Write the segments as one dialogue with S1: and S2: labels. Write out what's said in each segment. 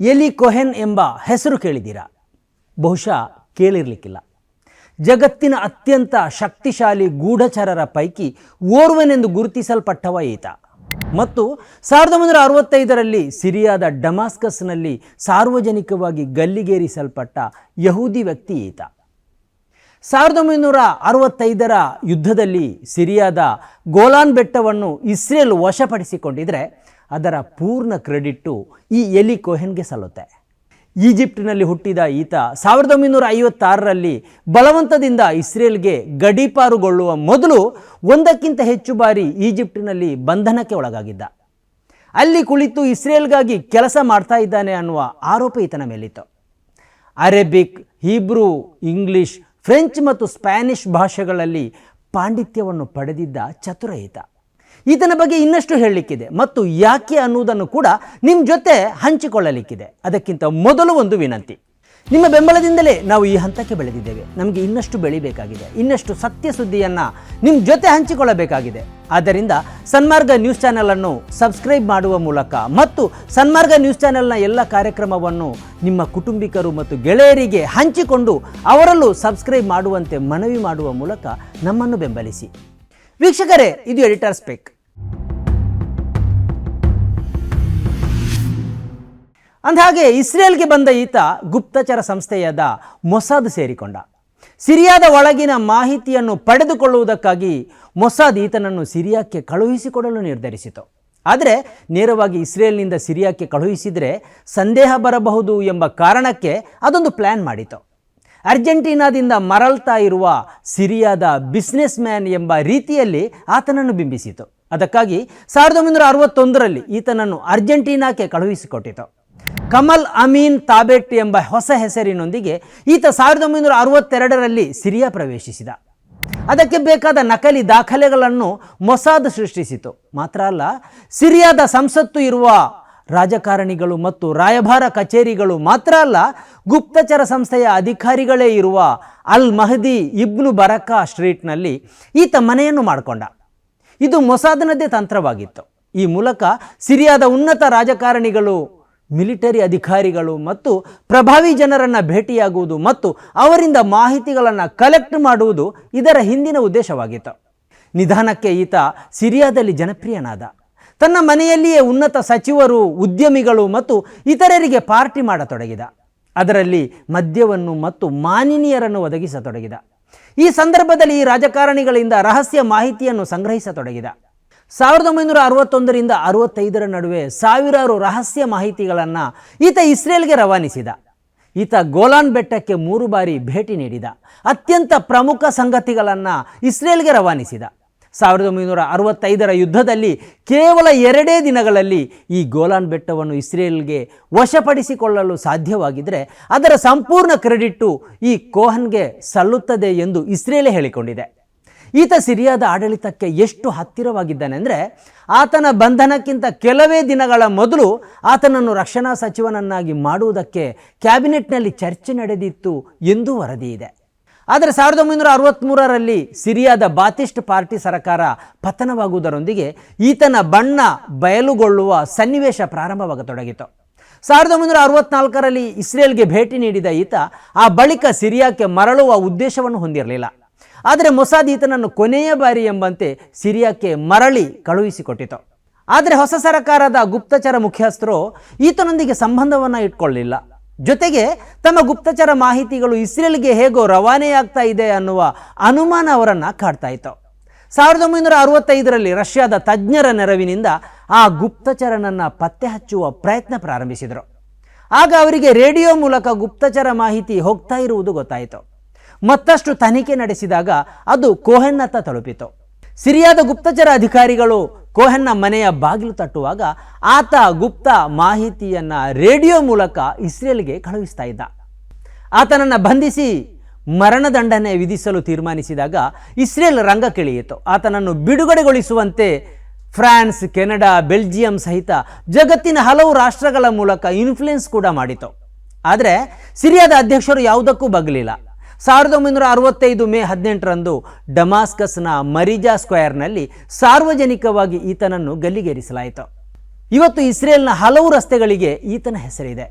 S1: ಎಲಿ ಕೊಹೆನ್ ಎಂಬ ಹೆಸರು ಕೇಳಿದ್ದೀರಾ? ಬಹುಶಃ ಕೇಳಿರಲಿಕ್ಕಿಲ್ಲ. ಜಗತ್ತಿನ ಅತ್ಯಂತ ಶಕ್ತಿಶಾಲಿ ಗೂಢಚರರ ಪೈಕಿ ಓರ್ವನೆಂದು ಗುರುತಿಸಲ್ಪಟ್ಟವ ಈತ. ಮತ್ತು ಸಾವಿರದ ಒಂಬೈನೂರ ಅರವತ್ತೈದರಲ್ಲಿ ಸಿರಿಯಾದ ಡಮಾಸ್ಕಸ್ನಲ್ಲಿ ಸಾರ್ವಜನಿಕವಾಗಿ ಗಲ್ಲಿಗೇರಿಸಲ್ಪಟ್ಟ ಯಹೂದಿ ವ್ಯಕ್ತಿ ಈತ. ಸಾವಿರದ ಒಂಬೈನೂರ ಅರವತ್ತೈದರ ಯುದ್ಧದಲ್ಲಿ ಸಿರಿಯಾದ ಗೋಲಾನ್ ಬೆಟ್ಟವನ್ನು ಇಸ್ರೇಲ್ ವಶಪಡಿಸಿಕೊಂಡಿದ್ರೆ ಅದರ ಪೂರ್ಣ ಕ್ರೆಡಿಟ್ಟು ಈ ಎಲಿ ಕೊಹೆನ್ಗೆ ಸಲ್ಲುತ್ತೆ. ಈಜಿಪ್ಟಿನಲ್ಲಿ ಹುಟ್ಟಿದ ಈತ ಸಾವಿರದ ಒಂಬೈನೂರ ಐವತ್ತಾರರಲ್ಲಿ ಬಲವಂತದಿಂದ ಇಸ್ರೇಲ್ಗೆ ಗಡೀಪಾರುಗೊಳ್ಳುವ ಮೊದಲು ಒಂದಕ್ಕಿಂತ ಹೆಚ್ಚು ಬಾರಿ ಈಜಿಪ್ಟಿನಲ್ಲಿ ಬಂಧನಕ್ಕೆ ಒಳಗಾಗಿದ್ದ. ಅಲ್ಲಿ ಕುಳಿತು ಇಸ್ರೇಲ್ಗಾಗಿ ಕೆಲಸ ಮಾಡ್ತಾ ಇದ್ದಾನೆ ಅನ್ನುವ ಆರೋಪ ಈತನ ಮೇಲಿತ್ತು. ಅರೇಬಿಕ್, ಹೀಬ್ರೂ, ಇಂಗ್ಲಿಷ್, ಫ್ರೆಂಚ್ ಮತ್ತು ಸ್ಪ್ಯಾನಿಷ್ ಭಾಷೆಗಳಲ್ಲಿ ಪಾಂಡಿತ್ಯವನ್ನು ಪಡೆದಿದ್ದ ಚತುರ ಈತ. ಈತನ ಬಗ್ಗೆ ಇನ್ನಷ್ಟು ಹೇಳಲಿಕ್ಕಿದೆ. ಮತ್ತು ಯಾಕೆ ಅನ್ನುವುದನ್ನು ಕೂಡ ನಿಮ್ಮ ಜೊತೆ ಹಂಚಿಕೊಳ್ಳಲಿಕ್ಕಿದೆ. ಅದಕ್ಕಿಂತ ಮೊದಲು ಒಂದು ವಿನಂತಿ. ನಿಮ್ಮ ಬೆಂಬಲದಿಂದಲೇ ನಾವು ಈ ಹಂತಕ್ಕೆ ಬೆಳೆದಿದ್ದೇವೆ. ನಮಗೆ ಇನ್ನಷ್ಟು ಬೆಳಿಬೇಕಾಗಿದೆ. ಇನ್ನಷ್ಟು ಸತ್ಯ ಸುದ್ದಿಯನ್ನು ನಿಮ್ಮ ಜೊತೆ ಹಂಚಿಕೊಳ್ಳಬೇಕಾಗಿದೆ. ಆದ್ದರಿಂದ ಸನ್ಮಾರ್ಗ ನ್ಯೂಸ್ ಚಾನೆಲನ್ನು ಸಬ್ಸ್ಕ್ರೈಬ್ ಮಾಡುವ ಮೂಲಕ ಮತ್ತು ಸನ್ಮಾರ್ಗ ನ್ಯೂಸ್ ಚಾನೆಲ್ನ ಎಲ್ಲ ಕಾರ್ಯಕ್ರಮವನ್ನು ನಿಮ್ಮ ಕುಟುಂಬಿಕರು ಮತ್ತು ಗೆಳೆಯರಿಗೆ ಹಂಚಿಕೊಂಡು ಅವರಲ್ಲೂ ಸಬ್ಸ್ಕ್ರೈಬ್ ಮಾಡುವಂತೆ ಮನವಿ ಮಾಡುವ ಮೂಲಕ ನಮ್ಮನ್ನು ಬೆಂಬಲಿಸಿ. ವೀಕ್ಷಕರೇ, ಇದು ಎಡಿಟರ್ ಸ್ಪೆಕ್ ಅಂದಹಾಗೆ, ಇಸ್ರೇಲ್ಗೆ ಬಂದ ಈತ ಗುಪ್ತಚರ ಸಂಸ್ಥೆಯಾದ ಮೊಸಾದ್ ಸೇರಿಕೊಂಡ. ಸಿರಿಯಾದ ಒಳಗಿನ ಮಾಹಿತಿಯನ್ನು ಪಡೆದುಕೊಳ್ಳುವುದಕ್ಕಾಗಿ ಮೊಸಾದ್ ಈತನನ್ನು ಸಿರಿಯಾಕ್ಕೆ ಕಳುಹಿಸಿಕೊಡಲು ನಿರ್ಧರಿಸಿತು. ಆದರೆ, ನೇರವಾಗಿ ಇಸ್ರೇಲ್ನಿಂದ ಸಿರಿಯಾಕ್ಕೆ ಕಳುಹಿಸಿದರೆ ಸಂದೇಹ ಬರಬಹುದು ಎಂಬ ಕಾರಣಕ್ಕೆ ಅದೊಂದು ಪ್ಲ್ಯಾನ್ ಮಾಡಿತು. ಅರ್ಜೆಂಟೀನಾದಿಂದ ಮರಳ್ತಾ ಇರುವ ಸಿರಿಯಾದ ಬಿಸ್ನೆಸ್ ಮ್ಯಾನ್ ಎಂಬ ರೀತಿಯಲ್ಲಿ ಆತನನ್ನು ಬಿಂಬಿಸಿತು. ಅದಕ್ಕಾಗಿ ಸಾವಿರದ ಒಂಬೈನೂರ ಅರವತ್ತೊಂದರಲ್ಲಿ ಈತನನ್ನು ಅರ್ಜೆಂಟೀನಾಕ್ಕೆ ಕಳುಹಿಸಿಕೊಟ್ಟಿತು. ಕಮಲ್ ಅಮೀನ್ ತಾಬೆಟ್ ಎಂಬ ಹೊಸ ಹೆಸರಿನೊಂದಿಗೆ ಈತ ಸಾವಿರದ ಒಂಬೈನೂರ ಅರವತ್ತೆರಡರಲ್ಲಿ ಸಿರಿಯಾ ಪ್ರವೇಶಿಸಿದ. ಅದಕ್ಕೆ ಬೇಕಾದ ನಕಲಿ ದಾಖಲೆಗಳನ್ನು ಮೊಸಾದ್ ಸೃಷ್ಟಿಸಿತು. ಮಾತ್ರ ಅಲ್ಲ, ಸಿರಿಯಾದ ಸಂಸತ್ತು ಇರುವ ರಾಜಕಾರಣಿಗಳು ಮತ್ತು ರಾಯಭಾರ ಕಚೇರಿಗಳು ಮಾತ್ರ ಅಲ್ಲ, ಗುಪ್ತಚರ ಸಂಸ್ಥೆಯ ಅಧಿಕಾರಿಗಳೇ ಇರುವ ಅಲ್ ಮಹದಿ ಇಬ್ನು ಬರಕಾ ಸ್ಟ್ರೀಟ್ನಲ್ಲಿ ಈತ ಮನೆಯನ್ನು ಮಾಡಿಕೊಂಡ. ಇದು ಮೊಸಾದ್ನದ್ದೇ ತಂತ್ರವಾಗಿತ್ತು. ಈ ಮೂಲಕ ಸಿರಿಯಾದ ಉನ್ನತ ರಾಜಕಾರಣಿಗಳು, ಮಿಲಿಟರಿ ಅಧಿಕಾರಿಗಳು ಮತ್ತು ಪ್ರಭಾವಿ ಜನರನ್ನು ಭೇಟಿಯಾಗುವುದು ಮತ್ತು ಅವರಿಂದ ಮಾಹಿತಿಗಳನ್ನು ಕಲೆಕ್ಟ್ ಮಾಡುವುದು ಇದರ ಹಿಂದಿನ ಉದ್ದೇಶವಾಗಿತ್ತು. ನಿಧಾನಕ್ಕೆ ಈತ ಸಿರಿಯಾದಲ್ಲಿ ಜನಪ್ರಿಯನಾದ. ತನ್ನ ಮನೆಯಲ್ಲಿಯೇ ಉನ್ನತ ಸಚಿವರು, ಉದ್ಯಮಿಗಳು ಮತ್ತು ಇತರರಿಗೆ ಪಾರ್ಟಿ ಮಾಡತೊಡಗಿದ. ಅದರಲ್ಲಿ ಮದ್ಯವನ್ನು ಮತ್ತು ಮಾನಿನಿಯರನ್ನು ಒದಗಿಸತೊಡಗಿದ. ಈ ಸಂದರ್ಭದಲ್ಲಿ ಈ ರಾಜಕಾರಣಿಗಳಿಂದ ರಹಸ್ಯ ಮಾಹಿತಿಯನ್ನು ಸಂಗ್ರಹಿಸತೊಡಗಿದ. ಸಾವಿರದ ಒಂಬೈನೂರ ಅರವತ್ತೊಂದರಿಂದ ಅರವತ್ತೈದರ ನಡುವೆ ಸಾವಿರಾರು ರಹಸ್ಯ ಮಾಹಿತಿಗಳನ್ನು ಈತ ಇಸ್ರೇಲ್ಗೆ ರವಾನಿಸಿದ. ಈತ ಗೋಲಾನ್ ಬೆಟ್ಟಕ್ಕೆ ಮೂರು ಬಾರಿ ಭೇಟಿ ನೀಡಿದ. ಅತ್ಯಂತ ಪ್ರಮುಖ ಸಂಗತಿಗಳನ್ನು ಇಸ್ರೇಲ್ಗೆ ರವಾನಿಸಿದ. ಸಾವಿರದ ಒಂಬೈನೂರ ಅರವತ್ತೈದರ ಯುದ್ಧದಲ್ಲಿ ಕೇವಲ ಎರಡೇ ದಿನಗಳಲ್ಲಿ ಈ ಗೋಲಾನ್ ಬೆಟ್ಟವನ್ನು ಇಸ್ರೇಲ್ಗೆ ವಶಪಡಿಸಿಕೊಳ್ಳಲು ಸಾಧ್ಯವಾಗಿದ್ದರೆ ಅದರ ಸಂಪೂರ್ಣ ಕ್ರೆಡಿಟ್ಟು ಈ ಕೋಹನ್ಗೆ ಸಲ್ಲುತ್ತದೆ ಎಂದು ಇಸ್ರೇಲೇ ಹೇಳಿಕೊಂಡಿದೆ. ಈತ ಸಿರಿಯಾದ ಆಡಳಿತಕ್ಕೆ ಎಷ್ಟು ಹತ್ತಿರವಾಗಿದ್ದಾನೆ ಅಂದರೆ ಆತನ ಬಂಧನಕ್ಕಿಂತ ಕೆಲವೇ ದಿನಗಳ ಮೊದಲು ಆತನನ್ನು ರಕ್ಷಣಾ ಸಚಿವನನ್ನಾಗಿ ಮಾಡುವುದಕ್ಕೆ ಕ್ಯಾಬಿನೆಟ್ನಲ್ಲಿ ಚರ್ಚೆ ನಡೆದಿತ್ತು ಎಂದು ವರದಿ ಆದರೆ ಸಾವಿರದ ಒಂಬೈನೂರ ಅರವತ್ತ್ಮೂರರಲ್ಲಿ ಸಿರಿಯಾದ ಬಾತಿಸ್ಟ್ ಪಾರ್ಟಿ ಸರ್ಕಾರ ಪತನವಾಗುವುದರೊಂದಿಗೆ ಈತನ ಬಣ್ಣ ಬಯಲುಗೊಳ್ಳುವ ಸನ್ನಿವೇಶ ಪ್ರಾರಂಭವಾಗತೊಡಗಿತು. ಸಾವಿರದ ಒಂಬೈನೂರ ಅರವತ್ನಾಲ್ಕರಲ್ಲಿ ಇಸ್ರೇಲ್ಗೆ ಭೇಟಿ ನೀಡಿದ ಈತ ಆ ಬಳಿಕ ಸಿರಿಯಾಕ್ಕೆ ಮರಳುವ ಉದ್ದೇಶವನ್ನು ಹೊಂದಿರಲಿಲ್ಲ. ಆದರೆ ಮೊಸಾದ್ ಈತನನ್ನು ಕೊನೆಯ ಬಾರಿ ಎಂಬಂತೆ ಸಿರಿಯಾಕ್ಕೆ ಮರಳಿ ಕಳುಹಿಸಿಕೊಟ್ಟಿತು. ಆದರೆ ಹೊಸ ಸರಕಾರದ ಗುಪ್ತಚರ ಮುಖ್ಯಸ್ಥರು ಈತನೊಂದಿಗೆ ಸಂಬಂಧವನ್ನು ಇಟ್ಕೊಳ್ಳಿಲ್ಲ. ಜೊತೆಗೆ ತಮ್ಮ ಗುಪ್ತಚರ ಮಾಹಿತಿಗಳು ಇಸ್ರೇಲ್ಗೆ ಹೇಗೋ ರವಾನೆಯಾಗ್ತಾ ಇದೆ ಅನ್ನುವ ಅನುಮಾನ ಅವರನ್ನು ಕಾಡ್ತಾ ಇತ್ತು. ಸಾವಿರದ ಒಂಬೈನೂರ ಅರವತ್ತೈದರಲ್ಲಿ ರಷ್ಯಾದ ತಜ್ಞರ ನೆರವಿನಿಂದ ಆ ಗುಪ್ತಚರನನ್ನು ಪತ್ತೆ ಹಚ್ಚುವ ಪ್ರಯತ್ನ ಪ್ರಾರಂಭಿಸಿದರು. ಆಗ ಅವರಿಗೆ ರೇಡಿಯೋ ಮೂಲಕ ಗುಪ್ತಚರ ಮಾಹಿತಿ ಹೋಗ್ತಾ ಇರುವುದು ಗೊತ್ತಾಯಿತು. ಮತ್ತಷ್ಟು ತನಿಖೆ ನಡೆಸಿದಾಗ ಅದು ಕೋಹೆನ್ನತ್ತ ತಲುಪಿತು. ಸಿರಿಯಾದ ಗುಪ್ತಚರ ಅಧಿಕಾರಿಗಳು ಕೋಹೆನ್ನ ಮನೆಯ ಬಾಗಿಲು ತಟ್ಟುವಾಗ ಆತ ಗುಪ್ತ ಮಾಹಿತಿಯನ್ನು ರೇಡಿಯೋ ಮೂಲಕ ಇಸ್ರೇಲ್ಗೆ ಕಳುಹಿಸ್ತಾ ಇದ್ದ. ಆತನನ್ನು ಬಂಧಿಸಿ ಮರಣದಂಡನೆ ವಿಧಿಸಲು ತೀರ್ಮಾನಿಸಿದಾಗ ಇಸ್ರೇಲ್ ರಂಗ ರಂಗಕ್ಕಿಳಿಯಿತು ಆತನನ್ನು ಬಿಡುಗಡೆಗೊಳಿಸುವಂತೆ ಫ್ರಾನ್ಸ್, ಕೆನಡಾ, ಬೆಲ್ಜಿಯಂ ಸಹಿತ ಜಗತ್ತಿನ ಹಲವು ರಾಷ್ಟ್ರಗಳ ಮೂಲಕ ಇನ್ಫ್ಲುಯೆನ್ಸ್ ಕೂಡ ಮಾಡಿತು ಆದರೆ ಸಿರಿಯಾದ ಅಧ್ಯಕ್ಷರು ಯಾವುದಕ್ಕೂ ಬಗ್ಲಿಲ್ಲ. ಸಾವಿರದ ಒಂಬೈನೂರ ಅರವತ್ತೈದು ಮೇ ಹದಿನೆಂಟರಂದು ಡಮಾಸ್ಕಸ್ನ ಮರಿಜಾ ಸ್ಕ್ವೇರ್ನಲ್ಲಿ ಸಾರ್ವಜನಿಕವಾಗಿ ಈತನನ್ನು ಗಲ್ಲಿಗೇರಿಸಲಾಯಿತು. ಇವತ್ತು ಇಸ್ರೇಲ್ನ ಹಲವು ರಸ್ತೆಗಳಿಗೆ ಈತನ ಹೆಸರಿದೆ.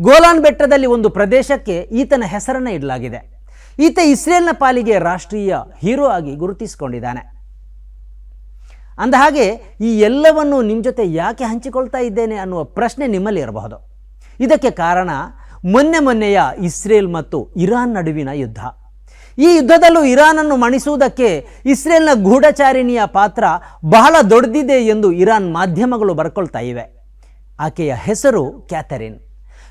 S1: ಗೋಲಾನ್ ಬೆಟ್ಟದಲ್ಲಿ ಒಂದು ಪ್ರದೇಶಕ್ಕೆ ಈತನ ಹೆಸರನ್ನು ಇಡಲಾಗಿದೆ. ಈತ ಇಸ್ರೇಲ್ನ ಪಾಲಿಗೆ ರಾಷ್ಟ್ರೀಯ ಹೀರೋ ಆಗಿ ಗುರುತಿಸಿಕೊಂಡಿದ್ದಾನೆ. ಅಂದಹಾಗೆ ಈ ಎಲ್ಲವನ್ನು ನಿಮ್ಮ ಜೊತೆ ಯಾಕೆ ಹಂಚಿಕೊಳ್ತಾ ಇದ್ದೇನೆ ಅನ್ನುವ ಪ್ರಶ್ನೆ ನಿಮ್ಮಲ್ಲಿ ಇರಬಹುದು. ಇದಕ್ಕೆ ಕಾರಣ ಮೊನ್ನೆ ಮೊನ್ನೆಯ ಇಸ್ರೇಲ್ ಮತ್ತು ಇರಾನ್ ನಡುವಿನ ಯುದ್ಧ. ಈ ಯುದ್ಧದಲ್ಲೂ ಇರಾನನ್ನು ಮಣಿಸುವುದಕ್ಕೆ ಇಸ್ರೇಲ್ನ ಗೂಢಚಾರಿಣಿಯ ಪಾತ್ರ ಬಹಳ ದೊಡ್ಡದಿದೆ ಎಂದು ಇರಾನ್ ಮಾಧ್ಯಮಗಳು ಬರ್ಕೊಳ್ತಾ ಇವೆ. ಆಕೆಯ ಹೆಸರು ಕ್ಯಾಥರಿನ್.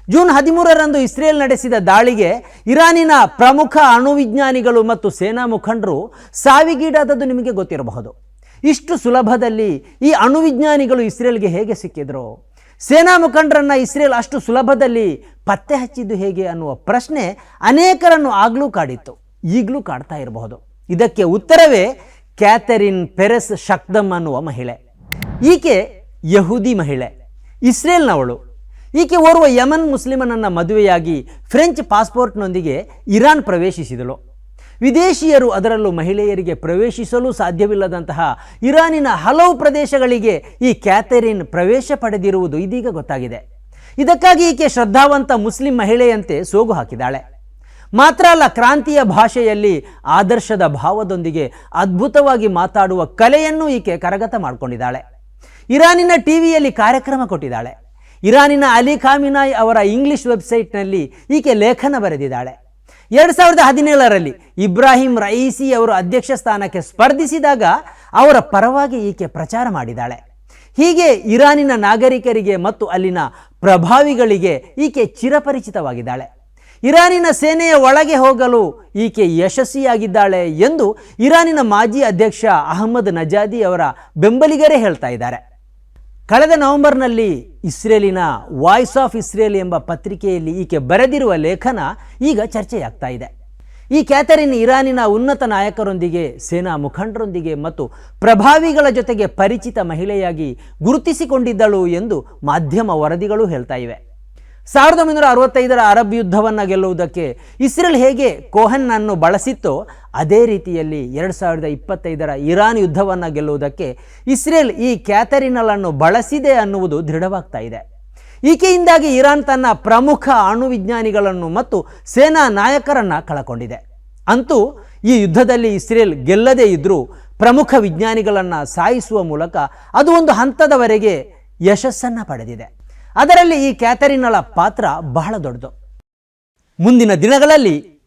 S1: ಜೂನ್ ಹದಿಮೂರರಂದು ಇಸ್ರೇಲ್ ನಡೆಸಿದ ದಾಳಿಗೆ ಇರಾನಿನ ಪ್ರಮುಖ ಅಣುವಿಜ್ಞಾನಿಗಳು ಮತ್ತು ಸೇನಾ ಮುಖಂಡರು ಸಾವಿಗೀಡಾದದ್ದು ನಿಮಗೆ ಗೊತ್ತಿರಬಹುದು. ಇಷ್ಟು ಸುಲಭದಲ್ಲಿ ಈ ಅಣುವಿಜ್ಞಾನಿಗಳು ಇಸ್ರೇಲ್ಗೆ ಹೇಗೆ ಸಿಕ್ಕಿದ್ರು? ಸೇನಾ ಮುಖಂಡರನ್ನು ಇಸ್ರೇಲ್ ಅಷ್ಟು ಸುಲಭದಲ್ಲಿ ಪತ್ತೆ ಹಚ್ಚಿದ್ದು ಹೇಗೆ ಅನ್ನುವ ಪ್ರಶ್ನೆ ಅನೇಕರನ್ನು ಆಗಲೂ ಕಾಡಿತ್ತು, ಈಗಲೂ ಕಾಡ್ತಾ ಇರಬಹುದು. ಇದಕ್ಕೆ ಉತ್ತರವೇ ಕ್ಯಾಥರಿನ್ ಪೆರೆಸ್ ಶಕ್ದಮ್ ಅನ್ನುವ ಮಹಿಳೆ. ಈಕೆ ಯಹೂದಿ ಮಹಿಳೆ, ಇಸ್ರೇಲ್ನವಳು. ಈಕೆ ಓರ್ವ ಯಮನ್ ಮುಸ್ಲಿಮನನ್ನು ಮದುವೆಯಾಗಿ ಫ್ರೆಂಚ್ ಪಾಸ್ಪೋರ್ಟ್ನೊಂದಿಗೆ ಇರಾನ್ ಪ್ರವೇಶಿಸಿದಳು. ವಿದೇಶಿಯರು ಅದರಲ್ಲೂ ಮಹಿಳೆಯರಿಗೆ ಪ್ರವೇಶಿಸಲು ಸಾಧ್ಯವಿಲ್ಲದಂತಹ ಇರಾನಿನ ಹಲವು ಪ್ರದೇಶಗಳಿಗೆ ಈ ಕ್ಯಾಥರಿನ್ ಪ್ರವೇಶ ಪಡೆದಿರುವುದು ಇದೀಗ ಗೊತ್ತಾಗಿದೆ. ಇದಕ್ಕಾಗಿ ಈಕೆ ಶ್ರದ್ಧಾವಂತ ಮುಸ್ಲಿಂ ಮಹಿಳೆಯಂತೆ ಸೋಗು ಹಾಕಿದಾಳೆ ಮಾತ್ರ ಅಲ್ಲ, ಕ್ರಾಂತಿಯ ಭಾಷೆಯಲ್ಲಿ ಆದರ್ಶದ ಭಾವದೊಂದಿಗೆ ಅದ್ಭುತವಾಗಿ ಮಾತಾಡುವ ಕಲೆಯನ್ನು ಈಕೆ ಕರಗತ ಮಾಡಿಕೊಂಡಿದ್ದಾಳೆ. ಇರಾನಿನ ಟಿವಿಯಲ್ಲಿ ಕಾರ್ಯಕ್ರಮ ಕೊಟ್ಟಿದ್ದಾಳೆ. ಇರಾನಿನ ಅಲಿ ಖಾಮಿನಾಯ್ ಅವರ ಇಂಗ್ಲಿಷ್ ವೆಬ್ಸೈಟ್ನಲ್ಲಿ ಈಕೆ ಲೇಖನ ಬರೆದಿದ್ದಾಳೆ. ಎರಡು ಸಾವಿರದ ಹದಿನೇಳರಲ್ಲಿ ಇಬ್ರಾಹಿಂ ರಯೀಸಿ ಅವರು ಅಧ್ಯಕ್ಷ ಸ್ಥಾನಕ್ಕೆ ಸ್ಪರ್ಧಿಸಿದಾಗ ಅವರ ಪರವಾಗಿ ಈಕೆ ಪ್ರಚಾರ ಮಾಡಿದಾಳೆ. ಹೀಗೆ ಇರಾನಿನ ನಾಗರಿಕರಿಗೆ ಮತ್ತು ಅಲ್ಲಿನ ಪ್ರಭಾವಿಗಳಿಗೆ ಈಕೆ ಚಿರಪರಿಚಿತವಾಗಿದ್ದಾಳೆ. ಇರಾನಿನ ಸೇನೆಯ ಒಳಗೆ ಹೋಗಲು ಈಕೆ ಯಶಸ್ವಿಯಾಗಿದ್ದಾಳೆ ಎಂದು ಇರಾನಿನ ಮಾಜಿ ಅಧ್ಯಕ್ಷ ಅಹಮದ್ ನಜಾದಿ ಅವರ ಬೆಂಬಲಿಗರೇ ಹೇಳ್ತಾ ಇದ್ದಾರೆ. ಕಳೆದ ನವೆಂಬರ್ನಲ್ಲಿ ಇಸ್ರೇಲಿನ ವಾಯ್ಸ್ ಆಫ್ ಇಸ್ರೇಲ್ ಎಂಬ ಪತ್ರಿಕೆಯಲ್ಲಿ ಈಕೆ ಬರೆದಿರುವ ಲೇಖನ ಈಗ ಚರ್ಚೆಯಾಗ್ತಾ ಇದೆ. ಈ ಕ್ಯಾಥರಿನ್ ಇರಾನಿನ ಉನ್ನತ ನಾಯಕರೊಂದಿಗೆ, ಸೇನಾ ಮುಖಂಡರೊಂದಿಗೆ ಮತ್ತು ಪ್ರಭಾವಿಗಳ ಜೊತೆಗೆ ಪರಿಚಿತ ಮಹಿಳೆಯಾಗಿ ಗುರುತಿಸಿಕೊಂಡಿದ್ದಳು ಎಂದು ಮಾಧ್ಯಮ ವರದಿಗಳು ಹೇಳ್ತಾ ಇವೆ. ಸಾವಿರದ ಒಂಬೈನೂರ ಅರವತ್ತೈದರ ಅರಬ್ ಯುದ್ಧವನ್ನು ಗೆಲ್ಲುವುದಕ್ಕೆ ಇಸ್ರೇಲ್ ಹೇಗೆ ಕೋಹನ್ನನ್ನು ಬಳಸಿತ್ತೋ ಅದೇ ರೀತಿಯಲ್ಲಿ ಎರಡು ಸಾವಿರದ ಇಪ್ಪತ್ತೈದರ ಇರಾನ್ ಯುದ್ಧವನ್ನು ಗೆಲ್ಲುವುದಕ್ಕೆ ಇಸ್ರೇಲ್ ಈ ಕ್ಯಾಥರಿನಲನ್ನು ಬಳಸಿದೆ ಅನ್ನುವುದು ದೃಢವಾಗ್ತಾ ಇದೆ. ಈಕೆಯಿಂದಾಗಿ ಇರಾನ್ ತನ್ನ ಪ್ರಮುಖ ಅಣುವಿಜ್ಞಾನಿಗಳನ್ನು ಮತ್ತು ಸೇನಾ ನಾಯಕರನ್ನು ಕಳಕೊಂಡಿದೆ. ಅಂತೂ ಈ ಯುದ್ಧದಲ್ಲಿ ಇಸ್ರೇಲ್ ಗೆಲ್ಲದೇ ಇದ್ದರೂ ಪ್ರಮುಖ ವಿಜ್ಞಾನಿಗಳನ್ನು ಸಾಯಿಸುವ ಮೂಲಕ ಅದು ಒಂದು ಹಂತದವರೆಗೆ ಯಶಸ್ಸನ್ನು ಪಡೆದಿದೆ. ಅದರಲ್ಲಿ ಈ ಕ್ಯಾಥರಿನಳ ಪಾತ್ರ ಬಹಳ ದೊಡ್ಡದು. ಮುಂದಿನ ದಿನಗಳಲ್ಲಿ